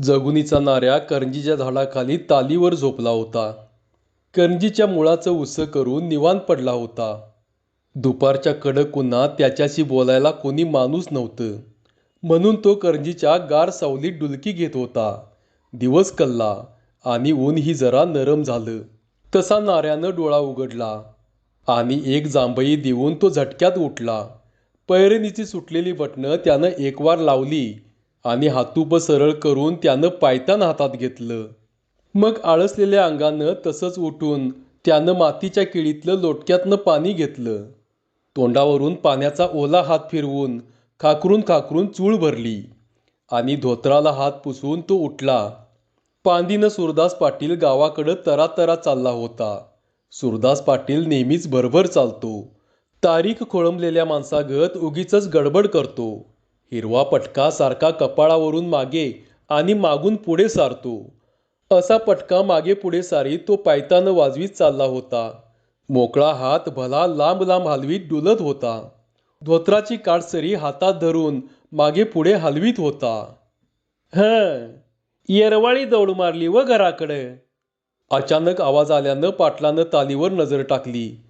जगुनीचा नाऱ्या करंजीच्या झाडाखाली तालीवर झोपला होता. करंजीच्या मुळाचं उसं करून निवांत पडला होता. दुपारच्या कडक उन्हात त्याच्याशी बोलायला कोणी माणूस नव्हतं. म्हणून तो करंजीच्या गार सावलीत डुलकी घेत होता. दिवस कल्ला आणि ऊनही जरा नरम झालं. तसा नाऱ्यानं डोळा उघडला आणि एक जांभई देऊन तो झटक्यात उठला. पैरणीची सुटलेली बटणं त्यानं एकवार लावली आणि हातूप सरळ करून त्यानं पायतान हातात घेतलं. मग आळसलेल्या अंगानं तसंच उठून त्यानं मातीच्या किडीतलं लोटक्यातनं पाणी घेतलं. तोंडावरून पाण्याचा ओला हात फिरवून खाकरून खाकरून चूळ भरली आणि धोत्राला हात पुसून तो उठला. पांदीनं सुरदास पाटील गावाकडं तरातरा चालला होता. सुरदास पाटील नेहमीच भरभर चालतो. तारीख खोळंबलेल्या माणसागत उगीच गडबड करतो. हिरवा पटका सारखा कपाळावरून मागे आणि मागून पुढे सारतो. असा पटका मागे पुढे सारीत तो पायतानं वाजवीत चालला होता. मोकळा हात भला लांब लांब हलवीत डुलत होता. धोत्राची काटसरी हातात धरून मागे पुढे हलवीत होता. हं येरवाळी दौड मारली व घराकडे. अचानक आवाज आल्यानं पाटलानं तालीवर नजर टाकली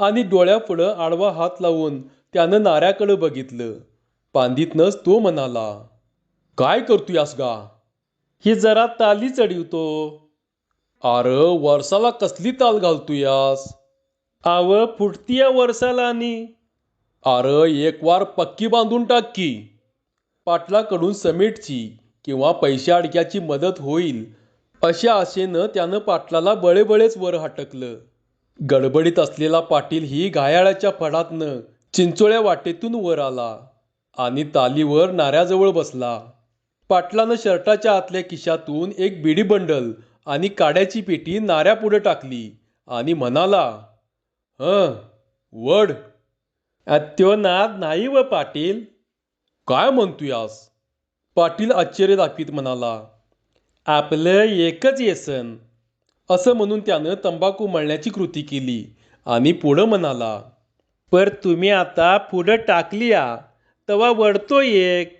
आणि डोळ्यापुढं आडवा हात लावून त्यानं नाऱ्याकडं बघितलं. पांदीतनंच तो म्हणाला काय करतोयास गा ही जरा ताली चढवतो. आर वर्षाला कसली ताल घालतोयास आव फुटतीया वर्षाला आणि आर एक वार पक्की बांधून टाक. की पाटलाकडून समेटची किंवा पैशा अडक्याची मदत होईल अशा आशेनं त्यानं पाटलाला बळेबळेच वर हटकलं. गडबडीत असलेला पाटील ही घायाळाच्या फडातनं चिंचोळ्या वाटेतून वर आला. आणि तालीवर नाऱ्याजवळ बसला. पाटलानं शर्टाच्या आतल्या खिशातून एक बिडी बंडल आणि काड्याची पेटी नाऱ्यापुढे टाकली आणि म्हणाला हं वड त्यो नाद नाही व पाटील? काय म्हणतोयास? पाटील आश्चर्य दाखवीत म्हणाला आपलं एकच येसन. असं म्हणून त्यानं तंबाखू मळण्याची कृती केली आणि पुढं म्हणाला पर तुम्ही आता पुढं टाकली या तवा वडतो एक.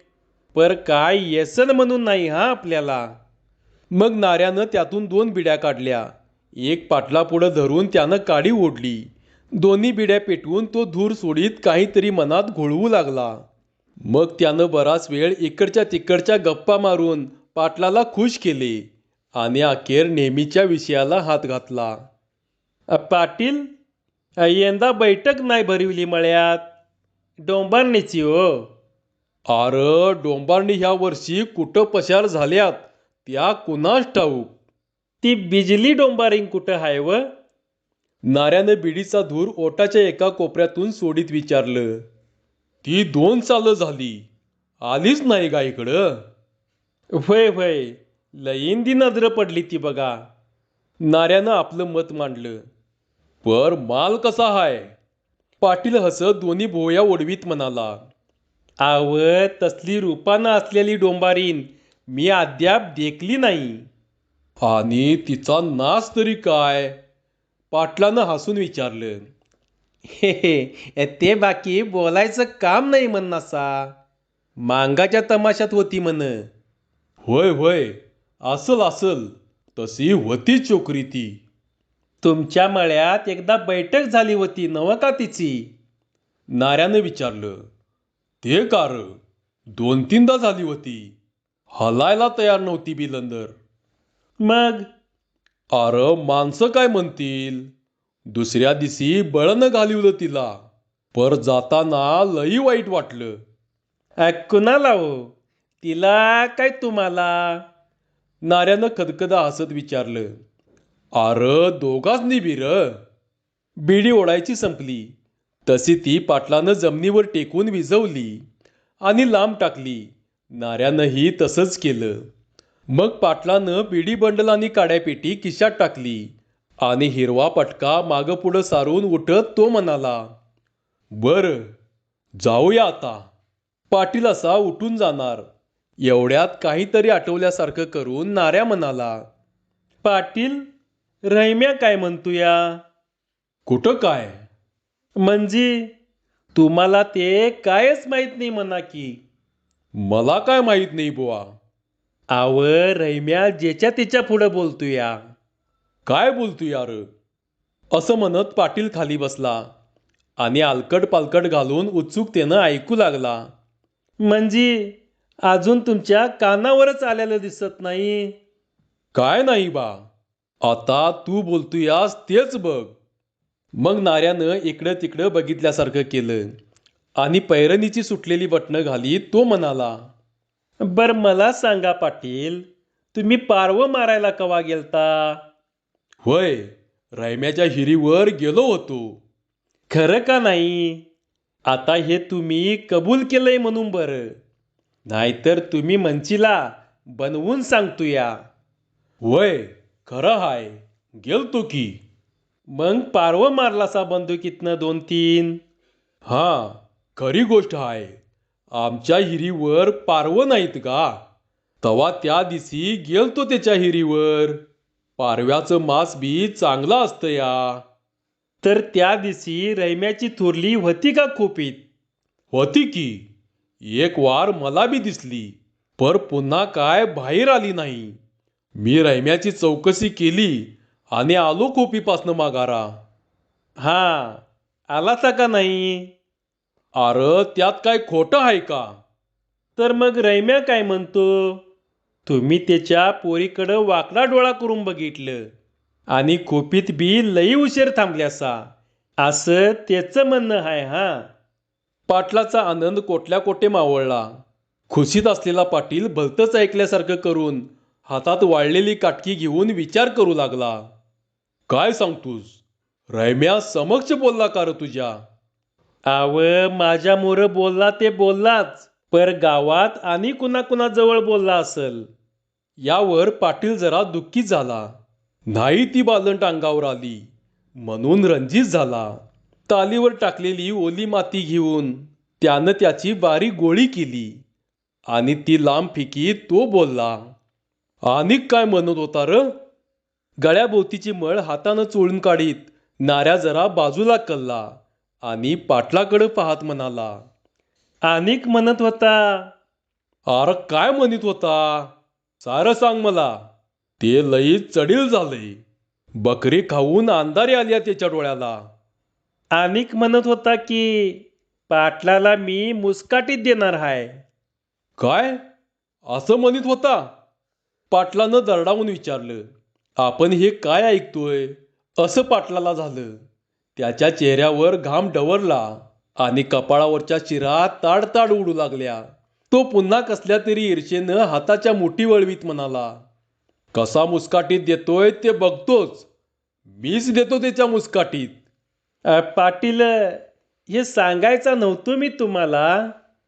पर काय येसन म्हणून नाही हा आपल्याला? मग नाऱ्यानं त्यातून दोन बिड्या काढल्या. एक पाटला पुढं धरून त्यानं काडी ओढली. दोन्ही बिड्या पेटवून तो धूर सोडीत काहीतरी मनात घोळवू लागला. मग त्यानं बराच वेळ इकडच्या तिकडच्या गप्पा मारून पाटलाला खुश केले आणि अखेर नेहमीच्या विषयाला हात घातला. पाटील यंदा बैठक नाही भरवली मळ्यात. डोंबारणीची हो. अर डोंबारणी ह्या वर्षी कुठं पशार झाल्यात? त्या कुणास ठाऊक? ती बिजली डोंबारिंग कुठं हाय व? नाऱ्यानं बिडीचा धूर ओटाच्या एका कोपऱ्यातून सोडीत विचारलं. ती दोन चालं झाली. आलीच नाही का इकडं. वय वय लईंदी नजर पडली ती बघा. नाऱ्यानं आपलं मत मांडलं. पर माल कसा हाय? पाटील हसत दोन्ही भोया ओढवीत म्हणाला आव तसली रूपानं असलेली डोंबारीन मी अद्याप देखली नाही. आणि तिचा नाच तरी काय? पाटलानं हसून विचारलं. हे हे ते बाकी बोलायचं काम नाही म्हणनासा मांगाच्या तमाशात होती म्हण. होय होय असल असल तशी होती चोकरी ती. तुमच्या मळ्यात एकदा बैठक झाली होती नव का तिची? नाऱ्यानं विचारलं ते कार दोन तीनदा झाली होती. हलायला तयार नव्हती बिलंदर. मग? अर माणसं काय म्हणतील? दुसऱ्या दिवशी बळनं घालिवलं तिला. पर जाताना लई वाईट वाटलं. "अ, कुणाला हो. तिला काय तुम्हाला? नाऱ्यानं खदखदा हसत विचारलं आर दोघांनी बिर बिडी ओढायची संपली. तशी ती पाटलानं जमिनीवर टेकून विझवली आणि लांब टाकली. नाऱ्यानंही तसंच केलं. मग पाटलानं बिडी बंडल आणि काड्यापेटी किशात टाकली आणि हिरवा पटका मागं पुढं सारून उठत तो म्हणाला बरं जाऊया आता. पाटील असा उठून जाणार. एवढ्यात काहीतरी आठवल्यासारखं करून नाऱ्या म्हणाला पाटील रैम्या काय म्हणतोया? कुठं काय? म्हणजे तुम्हाला ते कायच माहीत नाही म्हणा की. मला काय माहीत नाही बुवा. आव रैम्या ज्याच्या त्याच्या पुढं बोलतोया. काय बोलतो यार? असं म्हणत पाटील खाली बसला आणि आलकट पालकट घालून उत्सुकतेनं ऐकू लागला. म्हणजे अजून तुमच्या कानावरच आलेलं दिसत नाही? काय नाही बा. आता तू बोलतोयास तेच बघ. मग नाऱ्यानं इकडं तिकडं बघितल्यासारखं केलं. आणि पैरणीची सुटलेली बटणं घाली तो म्हणाला बर मला सांगा पाटील तुम्ही पारव मारायला कवा गेलता? होय रैम्याच्या हिरीवर गेलो होतो. खरं का नाही? आता हे तुम्ही कबूल केलंय म्हणून बरं. नाहीतर तुम्ही मंचीला बनवून सांगतोया. वय खरं हाय गेलतो की. मग पारव मारलासा बंदुकीतनं दोन तीन हां खरी गोष्ट आहे आमच्या हिरीवर पारव नाहीत का? तवा त्या दिवशी गेलतो त्याच्या हिरीवर. पारव्याचं मांस बी चांगलं असतं या. तर त्या दिवशी रैम्याची थोरली होती का खोपीत? होती की. एक वार मला बी दिसली पर पुन्हा काय बाहेर आली नाही. मी रैम्याची चौकशी केली आणि आलो कोपीपासनं माघारा. हा आलासा का नाही? अरे त्यात काय खोटं आहे का? तर मग रैम्या काय म्हणतो? तुम्ही त्याच्या पोरीकडं वाकडा डोळा करून बघितलं आणि खोपीत बी लई उशीर थांबल्यासा. असं त्याचं म्हणणं आहे हा. पाटलाचा आनंद कोटल्या कोटे मावळला. खुशीत असलेला पाटील भलतंच ऐकल्यासारखं करून हातात वाळलेली काटकी घेऊन विचार करू लागला. काय सांगतोस? रैम्या समक्ष बोलला का र तुझ्या? आव माझ्या मोर बोलला ते बोललाच पर गावात आणि कुणा कुणाजवळ बोलला असल. यावर पाटील जरा दुःखी झाला. नाही ती बालंट अंगावर आली म्हणून रंजीत झाला. तालीवर टाकलेली ओली माती घेऊन त्यानं त्याची बारीक गोळी केली आणि ती लांब फिकीत तो बोलला आणि काय म्हणत होता र गळ्याभोवतीची मळ हातानं चोळून काढीत नाऱ्या जरा बाजूला कल्ला आणि पाटलाकडं पाहत म्हणाला अनिक म्हणत होता. अरे काय म्हणत होता? सारं सांग मला. ते लई चढील झालंय बकरी खाऊन अंधारी आल्या त्याच्या डोळ्याला. अनिक म्हणत होता की पाटलाला मी मुस्काटीत देणार हाय. काय? असं म्हणत होता? पाटलानं दरडावून विचारलं आपण हे काय ऐकतोय? असं पाटलाला झालं. त्याच्या चेहऱ्यावर घाम डवरला आणि कपाळावरच्या शिरा ताडताड उडू लागल्या. तो पुन्हा कसल्या तरी ईर्षेनं हाताच्या मुठी वळवीत म्हणाला कसा मुस्काटीत देतोय ते बघतोच. मीच देतो त्याच्या मुस्काटीत. पाटील हे सांगायचा नव्हतो मी तुम्हाला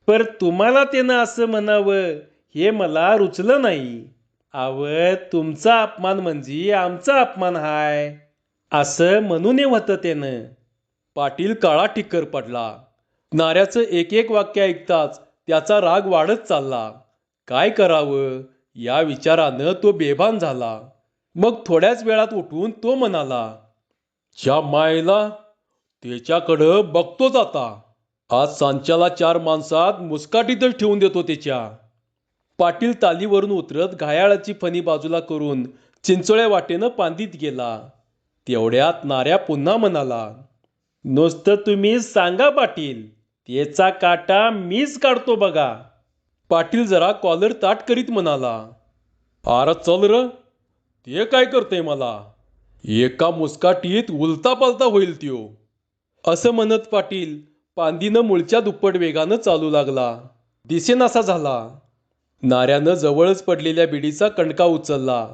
पर तुम्हाला त्यानं असं म्हणावं हे मला रुचलं नाही. अव तुमचा अपमान म्हणजे आमचा अपमान हाय. असं म्हणून होतं त्यानं. पाटील काळा टिक्कर पडला. नाऱ्याचं एक एक वाक्य ऐकताच त्याचा राग वाढत चालला. काय करावं? या विचारानं तो बेभान झाला. मग थोड्याच वेळात उठून तो म्हणाला च्या मायला त्याच्याकडं बघतोच आता. आज सांच्याला चार माणसात मुस्काटीतच ठेवून देतो त्याच्या. पाटील तालीवरून उतरत घायाळाची फणी बाजूला करून चिंचोळ्या वाटेनं पांदीत गेला. तेवढ्यात नाऱ्या पुन्हा म्हणाला नुसतं तुम्ही सांगा पाटील त्याचा काटा मीच काढतो बघा. पाटील जरा कॉलर ताट करीत म्हणाला आर चल र ते काय करतंय मला? एका मुस्काटीत उलता पालता होईल त्यो. असं म्हणत पाटील पांदीनं मुळच्या दुप्पट वेगानं चालू लागला. दिसेनासा झाला. नाऱ्यानं जवळच पडलेल्या बिडीचा कणका उचलला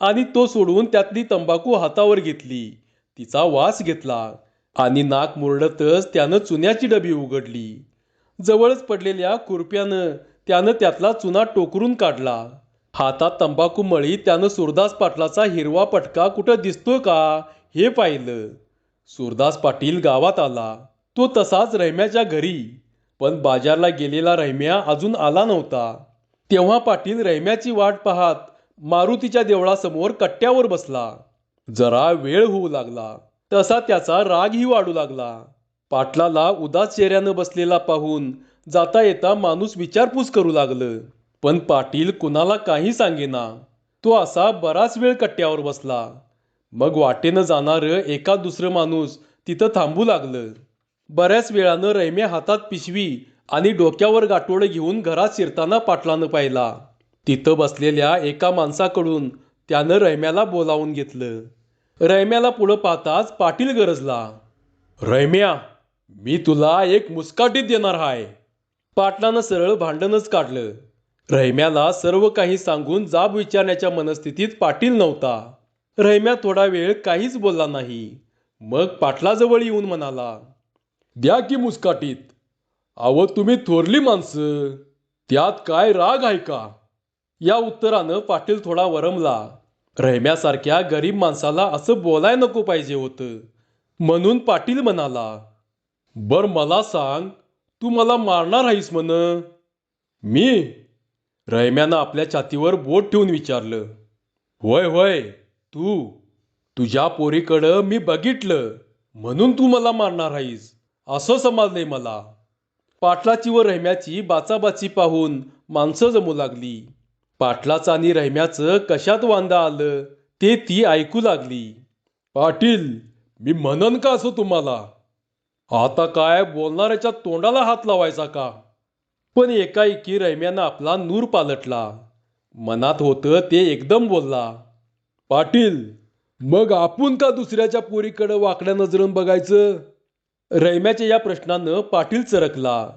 आणि तो सोडून त्यातली तंबाखू हातावर घेतली. तिचा वास घेतला आणि नाक मुरडतच त्यानं चुन्याची डबी उघडली. जवळच पडलेल्या खुरप्यानं त्यानं त्यातला चुना टोकरून काढला. हातात तंबाखू मळी त्यानं सुरदास पाटलाचा हिरवा पटका कुठं दिसतो का हे पाहिलं. सुरदास पाटील गावात आला. तो तसाच रहिम्याच्या घरी. पण बाजारला गेलेला रहिम्या अजून आला नव्हता. तेव्हा पाटील रहिम्याची वाट पाहत मारुतीच्या देवळासमोर कट्ट्यावर बसला. जरा वेळ होऊ लागला. तसा त्याचा रागही वाढू लागला. पाटलाला उदास चेहऱ्यानं बसलेला पाहून जाता येता माणूस विचारपूस करू लागलं. पण पाटील कुणाला काही सांगेना. तो असा बराच वेळ कट्ट्यावर बसला. मग वाटेनं जाणारं एका दुसरं माणूस तिथं थांबू लागलं. बऱ्याच वेळानं रैम्या हातात पिशवी आणि डोक्यावर गाठोडं घेऊन घरात शिरताना पाटलानं पाहिला. तिथं बसलेल्या एका माणसाकडून त्यानं रैम्याला बोलावून घेतलं. रैम्याला पुढं पाहताच पाटील गरजला. रैम्या मी तुला एक मुस्काटीत देणार हाय. पाटलानं सरळ भांडणच काढलं. रैम्याला सर्व काही सांगून जाब विचारण्याच्या मनस्थितीत पाटील नव्हता. रैम्या थोडा वेळ काहीच बोलला नाही. मग पाटलाजवळ येऊन म्हणाला द्या की मुस्काटीत. अव तुम्ही थोरली माणसं. त्यात काय राग आहे का? या उत्तरानं पाटील थोडा वरमला. रहिम्यासारख्या गरीब माणसाला असं बोलाय नको पाहिजे होतं. म्हणून पाटील म्हणाला बर मला सांग तू मला मारणार आहेस म्हण. मी? रहम्यानं आपल्या छातीवर बोट ठेवून विचारलं होय होय तू तुझ्या पोरीकडं मी बघितलं म्हणून तू मला मारणार आहेस असं समजलंय मला. पाटलाची व रहम्याची बाचाबाची पाहून माणसं जमू लागली. पाटलाचं आणि रहम्याचं कशात वांदा आलं ते ती ऐकू लागली. पाटील मी म्हणन का असं तुम्हाला? आता काय बोलणाऱ्याच्या तोंडाला हात लावायचा का? पण एकाएकी रहम्यानं आपला नूर पालटला. मनात होतं ते एकदम बोलला. पाटील मग आपण का दुसऱ्याच्या पोरीकडं वाकड्या नजरून बघायचं? रैम्याच्या या प्रश्नानं पाटील चरकला.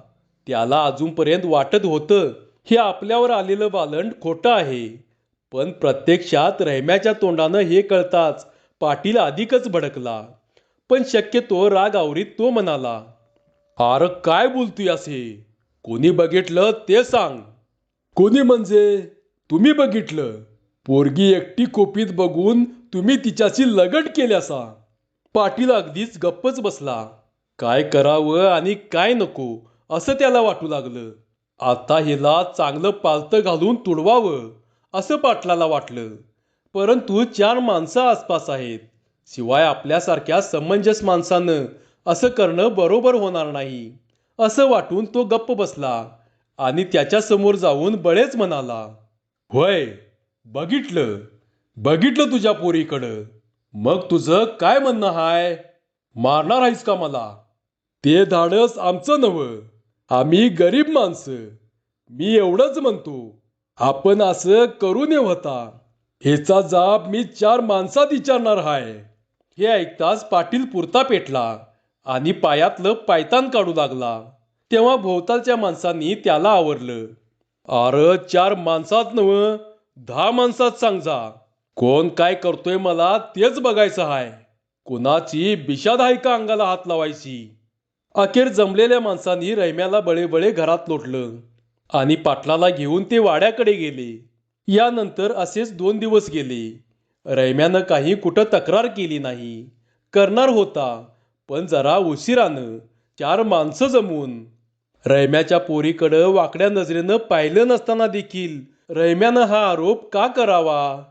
त्याला अजूनपर्यंत वाटत होतं हे आपल्यावर आलेलं बालंड खोटं आहे. पण प्रत्यक्षात रैम्याच्या तोंडानं हे कळताच पाटील अधिकच भडकला. पण शक्यतो राग आवरीत तो म्हणाला अरे काय बोलतोय असे कोणी बघितलं ते सांग. कोणी म्हणजे? तुम्ही बघितलं? पोरगी एकटी कोपीत बघून तुम्ही तिच्याशी लगट केल्यासा? पाटील अगदीच गप्पच बसला. काय करावं आणि काय नको असं त्याला वाटू लागलं. आता हिला चांगलं पालतं घालून तुडवावं असं पाटलाला वाटलं. परंतु चार माणसं आसपास आहेत. शिवाय आपल्यासारख्या समंजस माणसानं असं करणं बरोबर होणार नाही असं वाटून तो गप्प बसला आणि त्याच्यासमोर जाऊन बळेच म्हणाला होय बघितलं बघितलं तुझ्या पोरीकडं. मग तुझं काय म्हणणं हाय? मारणार आहेस का मला? ते धाडस आमचं नवं आम्ही गरीब माणसं. मी एवढंच म्हणतो. आपण असं करू नये होता ह्याचा जाब मी चार माणसात विचारणार हाय. हे ऐकताच पाटील पुरता पेटला आणि पायातलं पायतान काढू लागला. तेव्हा भोवतालच्या माणसांनी त्याला आवरलं. अरे चार माणसात नव दहा माणसात सांगजा. कोण काय करतोय मला तेच बघायचं हाय. कुणाची बिशाद आहे का अंगाला हात लावायची? अखेर जमलेल्या माणसांनी रैम्याला बळेबळे घरात लोटलं आणि पाटलाला घेऊन ते वाड्याकडे गेले. यानंतर असेच दोन दिवस गेले. रैम्यानं काही कुठं तक्रार केली नाही. करणार होता पण जरा उशिरानं चार माणसं जमून. रैम्याच्या पोरीकडं वाकड्या नजरेनं पाहिलं नसताना देखील रैम्यानं हा आरोप का करावा?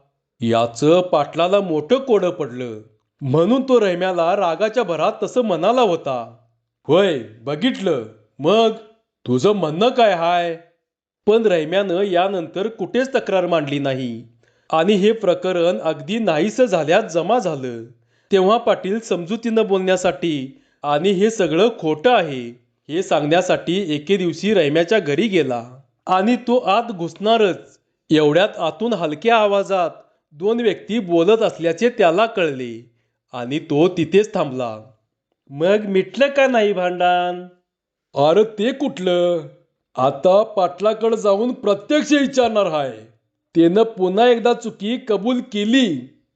याचं पाटलाला मोठं कोडं पडलं. म्हणून तो रैम्याला रागाच्या भरात तसं म्हणाला होता. होय बघितलं. मग तुझं म्हणणं काय हाय? पण रैम्यानं यानंतर कुठेच तक्रार मांडली नाही. आणि हे प्रकरण अगदी नाहीसं झाल्यात जमा झालं. तेव्हा पाटील समजुतीनं बोलण्यासाठी आणि हे सगळं खोटं आहे. हे सांगण्यासाठी एके दिवशी रैम्याच्या घरी गेला. आणि तो आत घुसणारच. एवढ्यात आतून हलक्या आवाजात दोन व्यक्ती बोलत असल्याचे त्याला कळले. आणि तो तिथेच थांबला. मग मिटलं का नाही भांडण? अरे ते कुठलं? आता पाटलाकडे जाऊन प्रत्यक्ष विचारणार हाय. त्यानं पुन्हा एकदा चुकी कबूल केली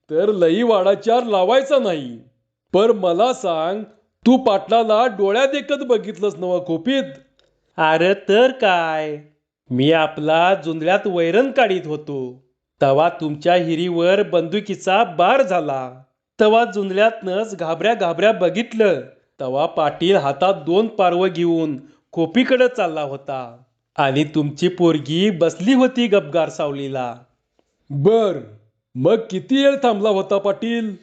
तर लई वाडाचार लावायचा नाही. पर मला सांग तू पाटलाला डोळ्यात देखत बघितलंस नवा खोपीत? अरे तर काय? मी आपला जुंधळ्यात वैरण काढीत होतो. तवा तुमच्या हिरीवर बंदुकीचा बार झाला. तवा जुंधळ्यातनच घाबऱ्या घाबऱ्या बघितलं. तवा पाटील हातात दोन पारवं घेऊन खोपीकडे चालला होता. आणि तुमची पोरगी बसली होती गपगार सावलीला. बर मग किती वेळ थांबला होता पाटील?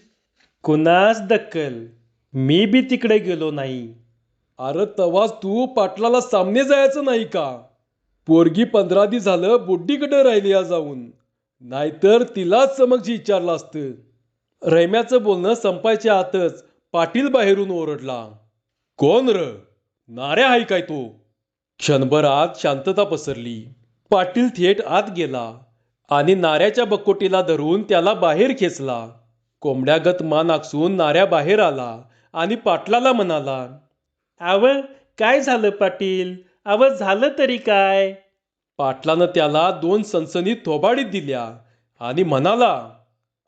कुणास दक्कल मी बी तिकडे गेलो नाही. अरे तवाच तू पाटलाला सामने जायचं नाही का? पोरगी पंधरा दिवस झालं बुड्डीकडे राहिली या जाऊन. नाहीतर तिलाच समक्ष विचारलं असतं. रैम्याचं बोलणं संपायच्या आतच पाटील बाहेरून ओरडला. कोण र? नाऱ्या आहे काय तो? क्षणभर आत शांतता पसरली. पाटील थेट आत गेला आणि नाऱ्याच्या बकोटीला धरून त्याला बाहेर खेचला. कोंबड्यागत मान आकसून नाऱ्या बाहेर आला आणि पाटलाला म्हणाला आव काय झालं पाटील? आव झालं तरी काय? पाटलानं त्याला दोन सनसनीत थोबाडीत दिल्या आणि म्हणाला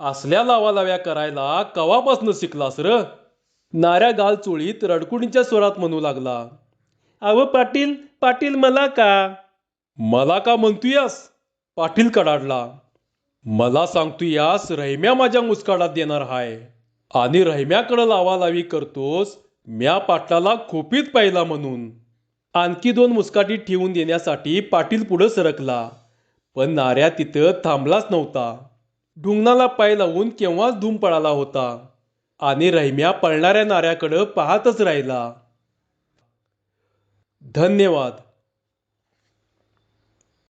असल्या लावालाव्या करायला कवापासनं शिकलास र? नाऱ्या गाल चोळीत रडकुणीच्या स्वरात म्हणू लागला. अहो पाटील पाटील मला का? मला का म्हणतोयास? पाटील कडाडला. मला सांगतोयास रहिम्या माझ्या मुस्काडात देणार हाय. आणि रहिम्याकडं लावालावी करतोस म्या पाटलाला खोपीत पाहिला म्हणून. आणखी दोन मुस्काटी ठेवून देण्यासाठी पाटील पुढं सरकला. पण नाऱ्या तिथं थांबलाच नव्हता. ढुंगणाला पाय लावून केव्हाच धूम पळाला होता. आणि रहिम्या पळणाऱ्या नाऱ्याकडं पाहतच राहिला. धन्यवाद.